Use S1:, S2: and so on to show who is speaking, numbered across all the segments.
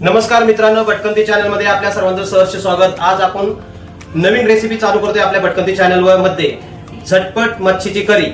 S1: नमस्कार मित्रांनो भटकंती चॅनलमध्ये आपल्या सर्वांचं सहर्ष स्वागत. आज आपण नवीन रेसिपी चालू करतोय आपल्या भटकंती चॅनलमध्ये. झटपट मच्छीची करी.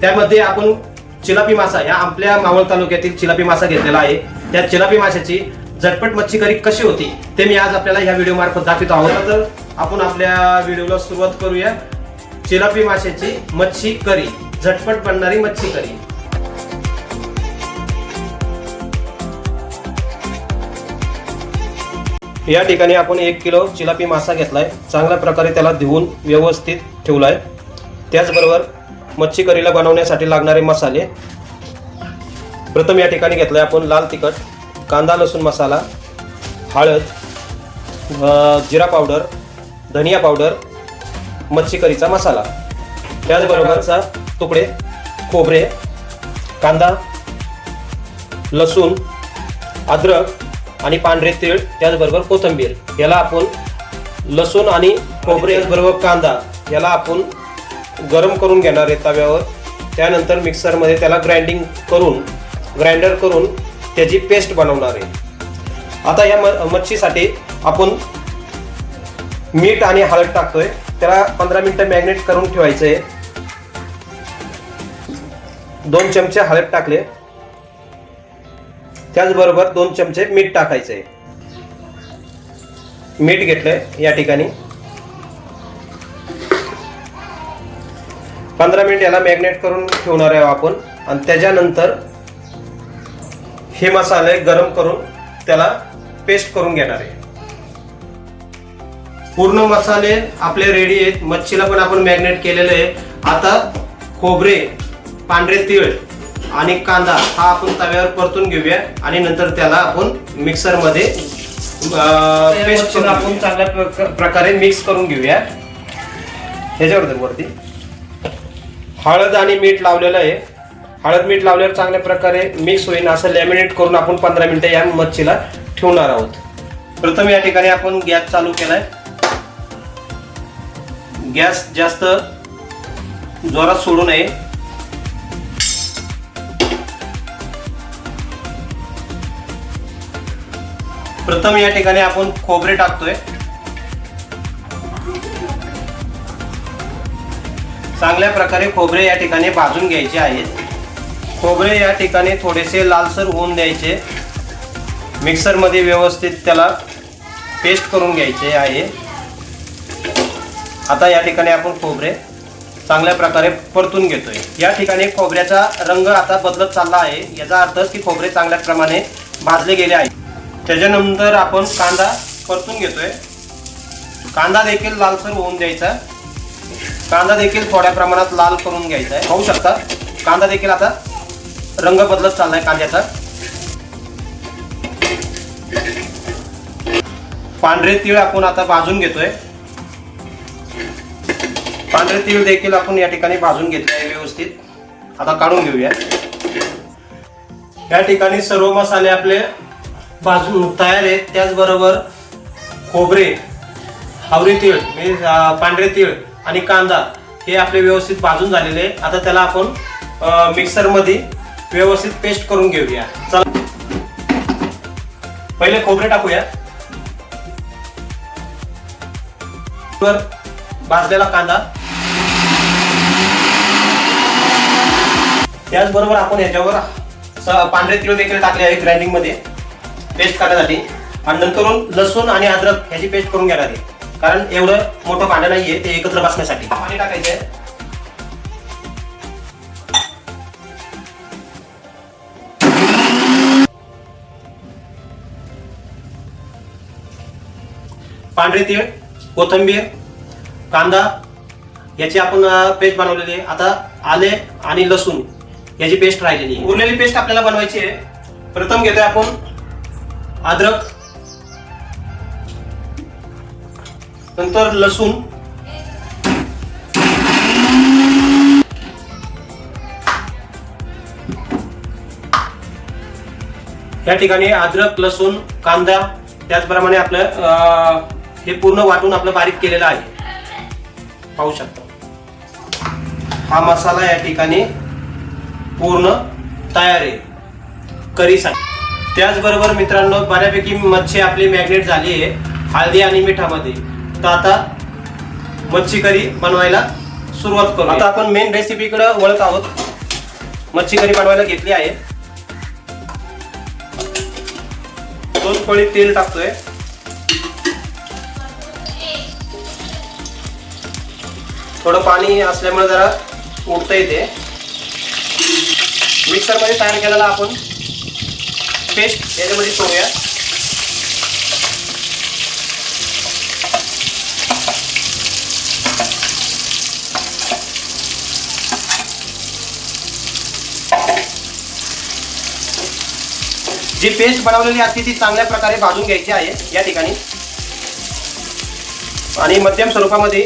S1: त्यामध्ये आपण चिलापी मासा या आपल्या मावळ तालुक्यातील चिलापी मासा घेतलेला आहे. त्या चिलापी माशाची झटपट मच्छी करी कशी होती ते मी आज आपल्याला ह्या व्हिडिओ मार्फत दाखवतो आहोत. तर आपण आपल्या व्हिडिओला सुरुवात करूया. चिलापी माशाची मच्छी करी. झटपट बनणारी मच्छी करी. या ठिकाणी आपण एक किलो चिलापी मासा घेतलाय. चांगल्या प्रकारे त्याला धुवून व्यवस्थित ठेवलाय. त्याचबरोबर मच्छी करीला बनवण्यासाठी लागणारे मसाले. प्रथम या ठिकाणी घेतलाय आपण लाल तिखट कांदा लसूण मसाला हळद जिरा पावडर धनिया पावडर मच्छी करीचा मसाला. त्याचबरोबरचा तुकडे खोबरे कांदा लसूण अद्रक आणि पांढरे तीळ त्याचबरोबर कोथिंबीर. याला आपण लसूण आणि खोबरे बरोबर कांदा याला आपण गरम करून घेणार आहे तव्यावर. त्यानंतर मिक्सरमध्ये त्याला ग्राइंडिंग करून ग्राइंडर करून त्याची पेस्ट बनवणार आहे. आता या म मच्छीसाठी आपण मीठ आणि हळद टाकतोय. त्याला पंधरा मिनटं मॅग्नेट करून ठेवायचं आहे दोन चमचे हळद टाकले. त्याचबरोबर दोन चमचे मीठ टाकायचे मीठ घेतलंय या ठिकाणी. पंधरा मिनिट याला मॅग्नेट करून ठेवणार आहे आपण. आणि त्याच्यानंतर हे मसाले गरम करून त्याला पेस्ट करून घेणार आहे. पूर्ण मसाले आपले रेडी आहेत. मच्छीला पण आपण मॅग्नेट केलेले आहे. आता खोबरे पांढरे तीळ आणि कांदा हा आपण तव्यावर परतून घेऊया आणि नंतर त्याला आपण मिक्सरमध्ये पेस्ट करून आपण चांगल्या प्रक- प्रकारे मिक्स करून घेऊया. ह्याच्यावर वरती. हळद आणि मीठ लावलेलं आहे. हळद मीठ लावल्यावर चांगल्या प्रकारे मिक्स होईल असं लॅमिनेट करून आपण पंधरा मिनिटं या मच्छीला ठेवणार आहोत. प्रथम या ठिकाणी आपण गॅस चालू केलाय. गॅस जास्त जोरात सोडू नये. प्रथम या ठिकाणी आपण खोबरे टाकतोय. चांगल्या प्रकारे खोबरे या ठिकाणी भाजून घ्यायचे आहेत. खोबरे या ठिकाणी थोडेसे लालसर होऊन द्यायचे. मिक्सरमध्ये व्यवस्थित त्याला पेस्ट करून घ्यायचे आहे. आता या ठिकाणी आपण खोबरे चांगल्या प्रकारे परतून घेतोय. या ठिकाणी खोबऱ्याचा रंग आता बदलत चालला आहे. याचा अर्थ की खोबरे चांगल्या प्रमाणे भाजले गेले आहे त्याच्यानंतर आपण कांदा परतून घेतोय. कांदा देखील लालसर होऊन द्यायचा. कांदा देखील थोड्या प्रमाणात लाल करून घ्यायचा आहे. पाहू शकता. कांदा देखील आता रंग बदलत चाललाय कांद्याचा. पांढरे तीळ आपण आता भाजून घेतोय. पांढरे तीळ देखील आपण या ठिकाणी भाजून घेतले आहे व्यवस्थित. आता काढून घेऊया. या ठिकाणी सर्व मसाले आपले भाजून तयार आहे. त्याचबरोबर खोबरे हावरी तीळ म्हणजे पांढरे तीळ आणि कांदा हे आपले व्यवस्थित भाजून झालेले आहे. आता त्याला आपण मिक्सरमध्ये व्यवस्थित पेस्ट करून घेऊया. चला. पहिले खोबरे टाकूया. वर भाजलेला कांदा. त्याचबरोबर आपण याच्यावर पांढरे तीळ देखील टाकले आहे ग्राइंडिंगमध्ये. पेस्ट करण्यासाठी आणि नंतरून लसूण आणि अद्रक ह्याची पेस्ट करून घ्यायला लागेल. कारण एवढं मोठं पाणी नाहीये ते एकत्र बसण्यासाठी. पाणी टाकायचंय. पांढरे तीळ कोथिंबीर कांदा याची आपण पेस्ट बनवलेली आहे. आता आले आणि लसूण याची पेस्ट राहिलेली आहे. उरलेली पेस्ट आपल्याला बनवायची आहे. प्रथम घेतोय आपण अद्रक नंतर लसूण या ठिकाणी अद्रक लसूण कांदा त्याचप्रमाणे आपलं अं, हे पूर्ण वाटून आपलं बारीक केलेलं आहे. पाहू शकता. हा मसाला या ठिकाणी पूर्ण तयार आहे. करीसाठी. त्याचबरोबर मित्रांनो बऱ्यापैकी मच्छी आपली मॅग्नेट झाली आहे हळदी आणि मिठामध्ये. तर आता मच्छी करी बनवायला सुरुवात करू आता आपण मेन रेसिपीकडे वळत आहोत. मच्छी करी बनवायला घेतली आहे. दोन पळी तेल टाकतोय. थोडं पाणी असल्यामुळे जरा उडता येते. मिक्सरमध्ये तयार केलेला आपण पेस्ट याच्यामध्ये सोडूया. जी पेस्ट बनवलेली असते ती चांगल्या प्रकारे भाजून घ्यायची आहे या ठिकाणी. आणि मध्यम स्वरूपामध्ये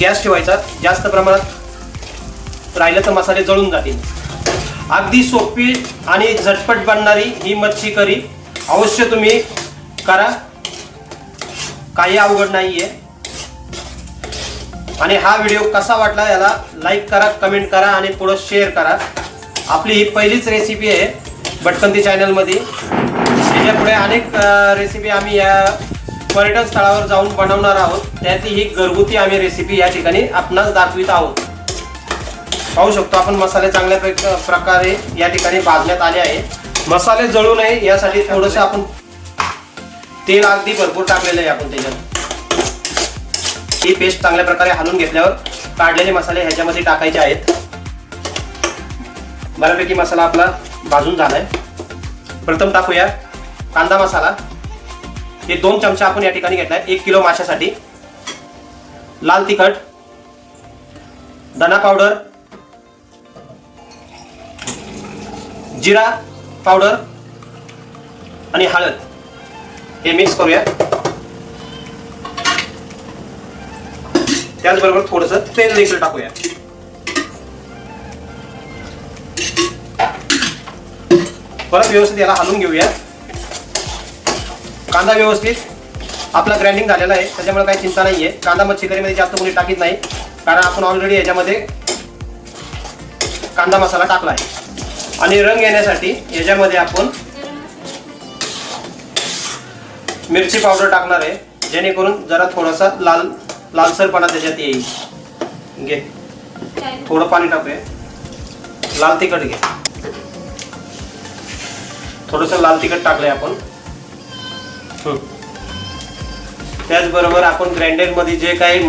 S1: गॅस ठेवायचा. जास्त प्रमाणात राहिलं तर मसाले जळून जातील. अगदी सोपी आणि झटपट बनणारी ही मच्छी करी. अवश्य तुम्ही करा. काही अवघड नाही आहे आणि हा व्हिडिओ कसा वाटला याला लाईक करा कमेंट करा आणि पुढं शेअर करा. आपली ही पहिलीच रेसिपी आहे भटकंती चॅनलमध्ये त्याच्यापुढे अनेक रेसिपी आम्ही या पर्यटन स्थळावर जाऊन बनवणार आहोत. त्यातली ही घरगुती आम्ही रेसिपी या ठिकाणी आपणास दाखवित आहोत. पाहू शकतो. आपण मसाले चांगल्या प्रकारे या ठिकाणी भाजण्यात आले आहे मसाले जळू नये यासाठी थोडंसं आपण तेल अगदी भरपूर टाकलेलं आहे आपण त्याच्यात. ही पेस्ट चांगल्या प्रकारे हलून घेतल्यावर काढलेले मसाले ह्याच्यामध्ये टाकायचे आहेत. बऱ्यापैकी मसाला आपला भाजून झालाय. प्रथम टाकूया कांदा मसाला. हे दोन चमचा आपण या ठिकाणी घेतलाय एक किलो माशासाठी. लाल तिखट धना पावडर जिरा पावडर आणि हळद. हे मिक्स करूया. त्याचबरोबर थोडस तेल देखील टाकूया. परत व्यवस्थित याला हलवून घेऊया. कांदा व्यवस्थित आपला ग्राइंडिंग झालेला आहे. त्याच्यामुळे काही चिंता नाहीये. कांदा मच्छी करीमध्ये जास्त कोणी टाकीत नाही. कारण आपण ऑलरेडी याच्यामध्ये कांदा मसाला टाकला आहे. आणि रंग येण्यासाठी याच्यामध्ये आपण मिरची पावडर टाकणार आहे जेणेकरून जरा थोडासा लाल लालसरपणा त्याच्यात येईल. घे. थोडं पाणी टाकूया. लाल तिखट घे. थोडस लाल तिखट टाकलंय आपण. त्याचबरोबर आपण ग्राइंडरमध्ये जे काही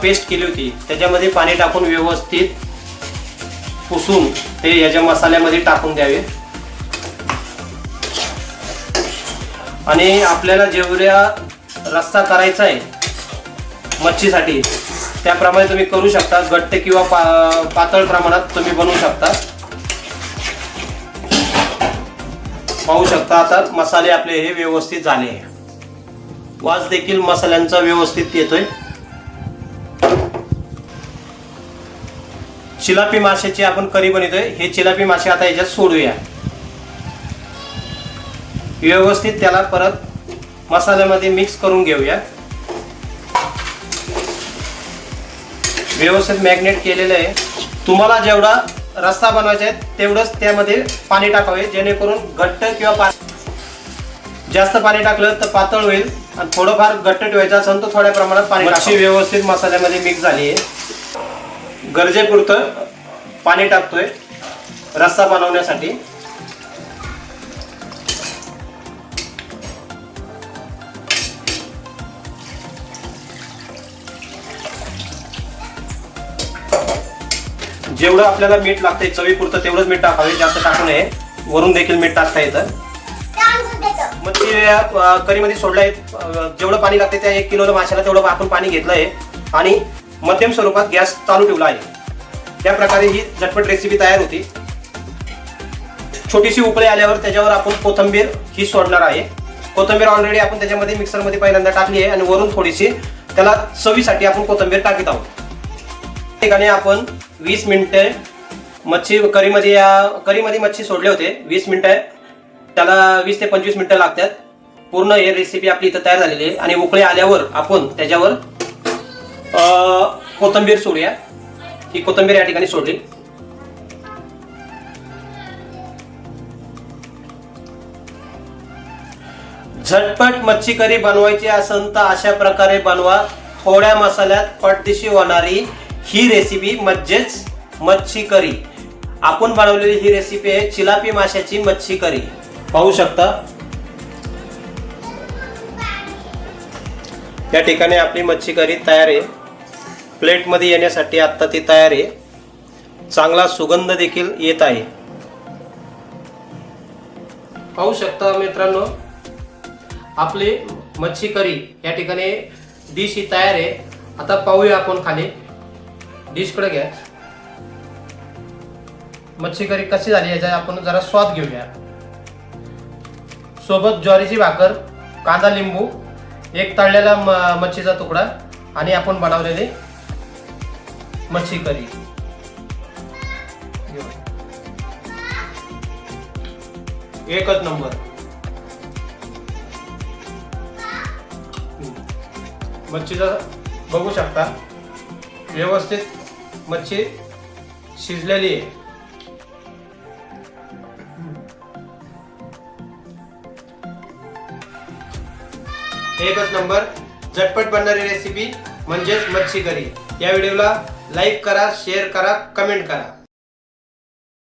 S1: पेस्ट केली होती त्याच्यामध्ये पाणी टाकून व्यवस्थित पुसून ते याच्या मसाल्यामध्ये टाकून द्यावे आणि आपल्याला जेवढ्या रस्सा करायचा आहे मच्छीसाठी त्याप्रमाणे तुम्ही करू शकता. घट्ट किंवा पा पातळ प्रमाणात तुम्ही बनवू शकता. पाहू शकता आता मसाले आपले हे व्यवस्थित झाले आहे. वास देखील मसाल्यांचा व्यवस्थित येतोय. चिलापी माशाची आपण करी बनवतोय. हे चिलापी मासे आता याच्यात सोडूया. व्यवस्थित त्याला परत मसाल्यामध्ये मिक्स करून घेऊया. व्यवस्थित मॅग्नेट केलेलं आहे. तुम्हाला जेवढा रस्सा बनवायचा आहे तेवढंच त्यामध्ये पाणी टाकावे जेणेकरून घट्ट किंवा पा जास्त पाणी टाकलं तर पातळ होईल. आणि थोडंफार घट्ट ठेवायचं असेल तर थोड्या प्रमाणात पाणी व्यवस्थित मसाल्यामध्ये मिक्स झाली आहे. गरजेपुरतं पाणी टाकतोय रस्सा बनवण्यासाठी. जेवढं आपल्याला मीठ लागतंय चवीपुरतं तेवढंच मीठ टाकावे जास्त टाकू नये. वरून देखील मीठ टाकता येतं. मग ते करीमध्ये सोडलं आहे जेवढं पाणी लागते त्या एक किलो माशाला तेवढं आपण पाणी घेतलं आहे आणि मध्यम स्वरूपात गॅस चालू ठेवला आहे. त्या प्रकारे ही झटपट रेसिपी तयार होती. छोटीशी उकळी आल्यावर त्याच्यावर आपण कोथंबीर ही सोडणार आहे. कोथंबीर ऑलरेडी आपण त्याच्यामध्ये मिक्सरमध्ये पहिल्यांदा टाकली आहे आणि वरून थोडीशी त्याला चवीसाठी आपण कोथंबीर टाकीत आहोत. ठिकाणी आपण वीस मिनिटे मच्छी करीमध्ये या करीमध्ये मच्छी सोडले होते. वीस मिनिटं. त्याला वीस ते पंचवीस मिनिटं लागतात. पूर्ण हे रेसिपी आपली इथं तयार झालेली आहे. आणि उकळी आल्यावर आपण त्याच्यावर कोथिंबीर सोडूया. ही कोथिंबीर या ठिकाणी सोडली. झटपट मच्छी करी बनवायची असेल तर अशा प्रकारे बनवा. थोड्या मसाल्यात पटदिशी होणारी ही रेसिपी म्हणजेच मच्छी करी आपण बनवलेली ही रेसिपी आहे चिलापी माशाची मच्छी करी पाहू शकता. या ठिकाणी आपली मच्छी करी तयार आहे. प्लेटमध्ये येण्यासाठी आत्ता ती तयार आहे. चांगला सुगंध देखील येत आहे. पाहू शकता मित्रांनो आपली मच्छी करी या ठिकाणी डिश ही तयार आहे. आता पाहूया आपण खाली. डिशकडे घ्या. मच्छी करी कशी झाली याचा आपण जरा स्वाद घेऊया. सोबत ज्वारीची भाकर कांदा लिंबू एक तळलेला म- मच्छीचा तुकडा आणि आपण बनवलेली मच्छी करी एकच नंबर. मच्छीचा बघू शकता व्यवस्थित मच्छी शिजलेली आहे. एकच नंबर झटपट बनणारी रेसिपी म्हणजेच मच्छी करी या व्हिडिओला लाईक करा शेअर करा कमेंट करा.